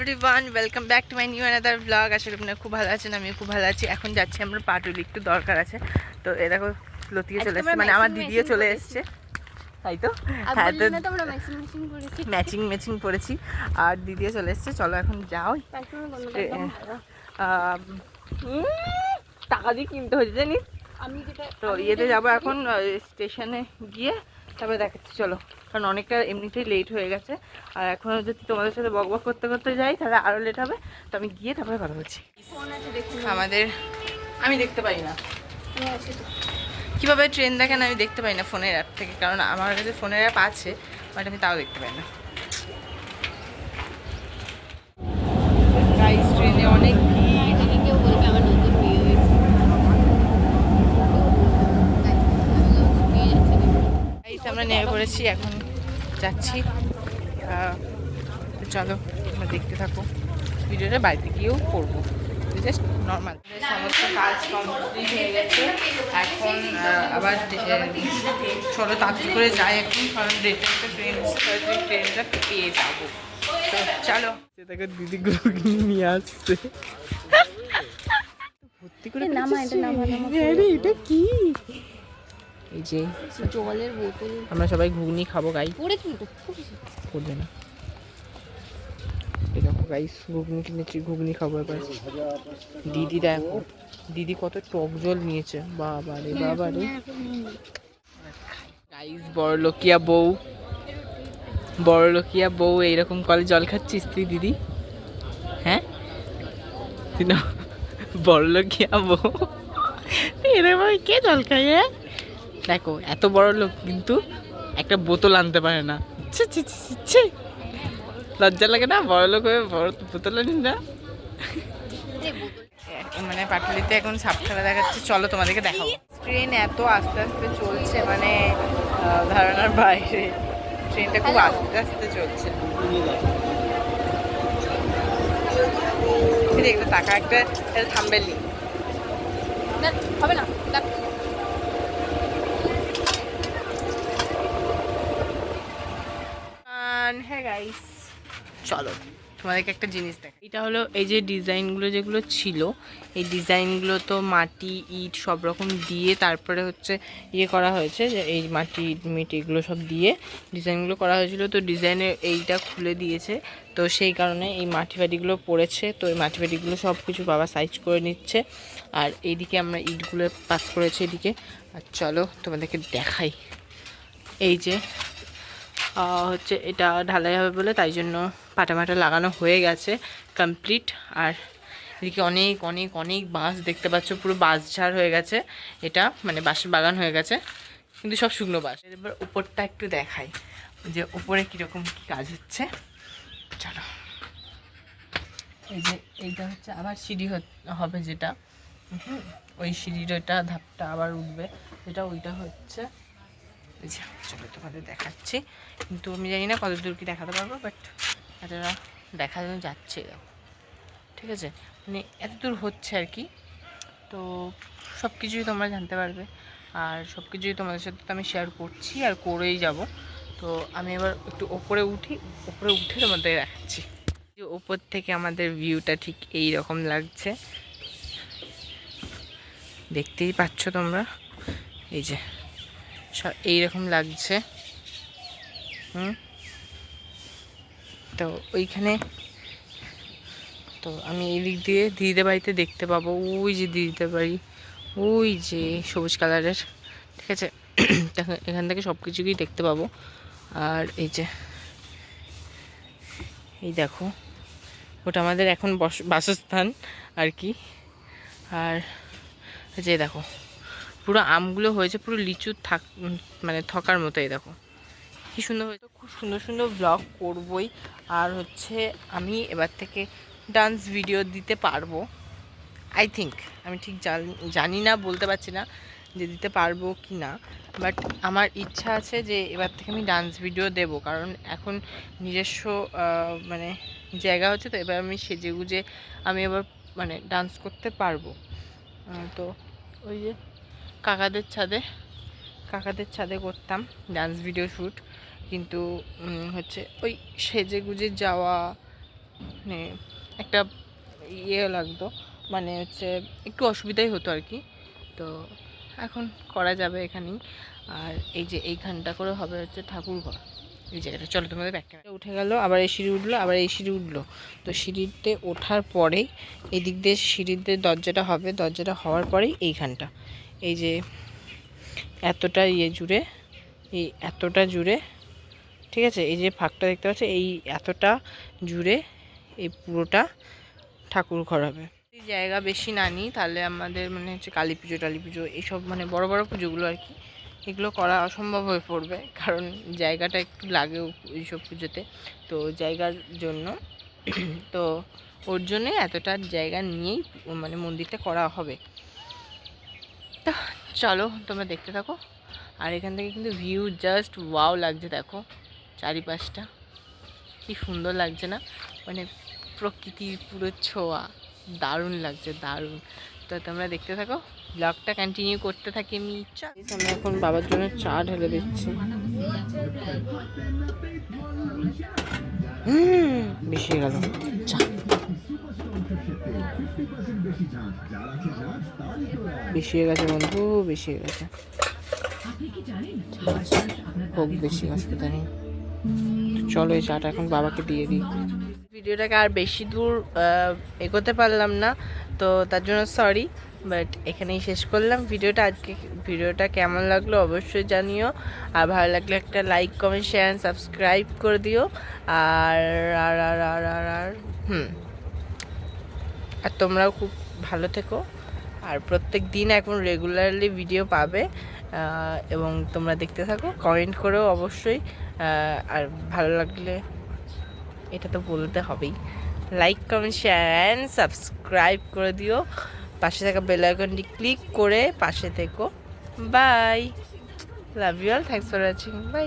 Everyone welcome back to my new another blog আসলে আপনারা খুব ভালো আছেন আমিও খুব ভালো আছি। এখন যাচ্ছি আমরা পাটুলি একটু দরকার আছে। তো এ দেখো লতিয়ে চলে এসছে। মানে আমার দিদিও চলে। এসছে। তাই তো? আর হ্যাঁ তো ম্যাচিং ম্যাচিং করেছি। ম্যাচিং ম্যাচিং পড়েছি আর দিদিও চলে এসছে। চলো এখন যাও। আম, উম, টাকা দিয়ে কিনতে হয়েছে জানিস? আমি তো ইয়েতে যাব এখন স্টেশনে গিয়ে। তারপরে দেখাচ্ছি, চলো। কারণ অনেকটা এমনিতেই লেট হয়ে গেছে। আর এখন যদি তোমাদের সাথে বক বক করতে করতে যাই, তাহলে আরও লেট হবে। তো আমি গিয়ে তারপরে কথা বলছি। আমাদের আমি দেখতে পাই না। কীভাবে ট্রেন দেখেন আমি দেখতে পাই না ফোনের অ্যাপ থেকে, কারণ আমার কাছে ফোনের অ্যাপ আছে বাট আমি তাও দেখতে পাই না। ট্রেনে অনেক আমরা নেমে পড়েছি এখন যাচ্ছি। চলো তোমরা দেখতে থাকো। ভিডিওটা বাড়িতে গিয়েও করব। জাস্ট নর্মাল সমস্ত কাজ কমপ্লিট হয়ে গেছে। এখন আবার চলো তাড়াতাড়ি করে যাই এখন কারণ ডেটে ট্রেন ট্রেনটা পেয়ে যাব। তো চলো। দেখো দিদি ঘুগনি নিয়ে আসছে। ভর্তি করে নামা, এটা নামা, নামা। এটা কি? এই যে জলের বোতল। আমরা সবাই ঘুগনি খাব গাই পড়ে কিন্তু করবে না। দেখো গাইস ঘুগনি কিনেছি ঘুগনি খাব এবার। দিদি দেখো দিদি কত টক জল নিয়েছে। বাবা রে বাবা রে। গাইস বড় লোকিয়া বউ। বড় লোকিয়া বউ এইরকম কলে জল খাচ্ছিস তুই দিদি? হ্যাঁ? তুই না বড় লোকিয়া বউ। এরকম কে জল খায় হ্যাঁ? দেখো এত বড় লোক কিন্তু একটা বোতল আনতে পারে না। ছি ছি ছি ছি, ছি। লজ্জা লাগে না? বড় লোক হয়ে বড় বোতল আনি না? মানে পাটুলিতে এখন সাপ খেলা দেখাচ্ছে। চলো তোমাদেরকে দেখাবো। ট্রেন এত আস্তে আস্তে চলছে মানে ধারণার বাইরে। ট্রেনটা খুব আস্তে আস্তে চলছে। দেখবে টাকা একটা এটা থামবে না হবে না দেখ হ্যাঁ গাইস চলো, তোমাদেরকে একটা জিনিস দেখ। এটা হলো এই যে ডিজাইনগুলো যেগুলো ছিল, এই ডিজাইনগুলো তো মাটি, ইট সব রকম দিয়ে তারপরে হচ্ছে ইয়ে করা হয়েছে যে এই মাটি ইট মিট এগুলো সব দিয়ে ডিজাইনগুলো করা হয়েছিল। তো ডিজাইনে এইটা খুলে দিয়েছে। তো সেই কারণে এই মাটি ফাটিগুলো পড়েছে। তো এই মাটি ফাটিগুলো সব কিছু বাবা সাইজ করে নিচ্ছে। আর এইদিকে আমরা ইটগুলো পাস করেছি এদিকে। আর চলো তোমাদেরকে দেখাই। এই যে হচ্ছে এটা ঢালাই হবে বলে তাই জন্য পাটা মাটা লাগানো হয়ে গেছে কমপ্লিট আর এদিকে অনেক অনেক অনেক বাঁশ দেখতে পাচ্ছ, পুরো বাঁশ ঝাড় হয়ে গেছে। এটা মানে বাঁশের বাগান হয়ে গেছে, কিন্তু সব শুকনো বাঁশ। এবার উপরটা একটু দেখাই, যে উপরে কীরকম কী কাজ হচ্ছে। চলো। এই যে এইটা হচ্ছে আবার সিঁড়ি হবে যেটা। ওই সিঁড়ির ওইটা ধাপটা আবার উঠবে, যেটা ওইটা হচ্ছে। যে, চলো তোমাদের দেখাচ্ছি। কিন্তু আমি জানি না কত দূর কি দেখাতে পারব বাট এতটা দেখা যাচ্ছে। ঠিক আছে? মানে এত দূর হচ্ছে আর কি। তো সব কিছুই তোমরা জানতে পারবে। আর সব কিছুই তোমাদের সাথে তো আমি শেয়ার করছি আর করেই যাব। তো আমি এবার একটু ওপরে উঠি ওপরে উঠে তোমাদের দেখাচ্ছি। যে ওপর থেকে আমাদের ভিউটা ঠিক এই রকম লাগছে। দেখতেই পাচ্ছ তোমরা? এই যে। এইরকম লাগছে। হুম? তো ওইখানে তো আমি এই দিক দিয়ে দিদিদের বাড়িতে দেখতে পাবো। ওই যে দিদিদের বাড়ি, ওই যে সবুজ কালারের, ঠিক আছে? এখান থেকে সব কিছুকেই দেখতে পাবো। আর এই যে, এই দেখো, ওটা আমাদের এখন বস, বাসস্থান আর কি। আর যে দেখো পুরো আমগুলো হয়েছে পুরো লিচু থাক মানে থকার মতোই দেখো। কী সুন্দর হয়েছে। খুব সুন্দর সুন্দর ব্লগ করবই। আর হচ্ছে আমি এবার থেকে ডান্স ভিডিও দিতে পারব। আই থিঙ্ক আমি ঠিক জান- না, বলতে পারছি না যে দিতে পারব কি না। বাট আমার ইচ্ছা আছে যে এবার থেকে আমি ডান্স ভিডিও দেব। কারণ এখন নিজস্ব মানে জায়গা হচ্ছে তো, এবার আমি সেজে গুজে আমি এবার মানে ডান্স করতে পারব। তো ওই যে কাকাদের ছাদে। কাকাদের ছাদে করতাম ডান্স ভিডিও শ্যুট কিন্তু হচ্ছে ওই সেজে গুজে যাওয়া মানে একটা ইয়ে লাগতো। মানে হচ্ছে একটু অসুবিধাই হতো আর কি। তো এখন করা যাবে এখানেই। আর এই যে এইখানটা করে হবে হচ্ছে ঠাকুর ঘর। এই জায়গাটা। চলো তোমাদের ব্যাক উঠে গেল, আবার এই সিঁড়ি উঠল, আবার এই সিঁড়ি উঠল। তো সিঁড়িতে ওঠার পরেই এই দিক দিয়ে সিঁড়িতে দরজাটা হবে। দরজাটা হওয়ার পরেই এইখানটা। এই যে এতটা ইয়ে জুড়ে, এই এতটা জুড়ে, ঠিক আছে? এই যে ফাঁকটা দেখতে পাচ্ছ, এই এতটা জুড়ে এই পুরোটা ঠাকুর ঘর হবে। জায়গা বেশি না নিই, তাহলে আমাদের মানে হচ্ছে কালী পুজো, টালী পুজো, এইসব মানে বড় বড় পুজোগুলো আর কি, এগুলো করা অসম্ভব হয়ে পড়বে, কারণ জায়গাটা একটু লাগেও এইসব পুজোতে। তো জায়গার জন্য, তো ওর জন্যে এতটা জায়গা নিয়েই মানে মন্দিরটা করা হবে। চলো তোমরা দেখতে থাকো। আর এখান থেকে কিন্তু ভিউ জাস্ট ওয়াও লাগছে, দেখো। চারিপাশটা কি সুন্দর লাগছে না? মানে প্রকৃতির পুরো ছোঁয়া। দারুণ লাগছে, দারুণ। তো তোমরা দেখতে থাকো। ব্লগটা কন্টিনিউ করতে থাকি আমি। চা আমি এখন বাবার জন্য চা ঢেলে দিচ্ছি। বেশি গেল। চা। বেশি হয়ে গেছে বন্ধু বেশি হয়ে গেছে হোক বেশি অসুবিধা নেই। চলো এই চাটা এখন বাবাকে দিয়ে দিই। ভিডিওটাকে আর বেশি দূর এগোতে পারলাম না তো তার জন্য সরি বাট এখানেই শেষ করলাম। ভিডিওটা আজকে ভিডিওটা কেমন লাগল অবশ্যই জানিও। আর ভালো লাগলে একটা লাইক কমেন্ট শেয়ার সাবস্ক্রাইব করে দিও। আর আর আর আর আর আর হুম। আর তোমরাও খুব ভালো থেকো। আর প্রত্যেক দিন এখন রেগুলারলি ভিডিও পাবে এবং তোমরা দেখতে থাকো। কমেন্ট করেও অবশ্যই আর ভালো লাগলে এটা তো বলতে হবেই। লাইক কমেন্ট শেয়ার সাবস্ক্রাইব করে দিও। পাশে থাকা বেল আইকনটি ক্লিক করে পাশে থেকো। Bye love you all thanks for watching bye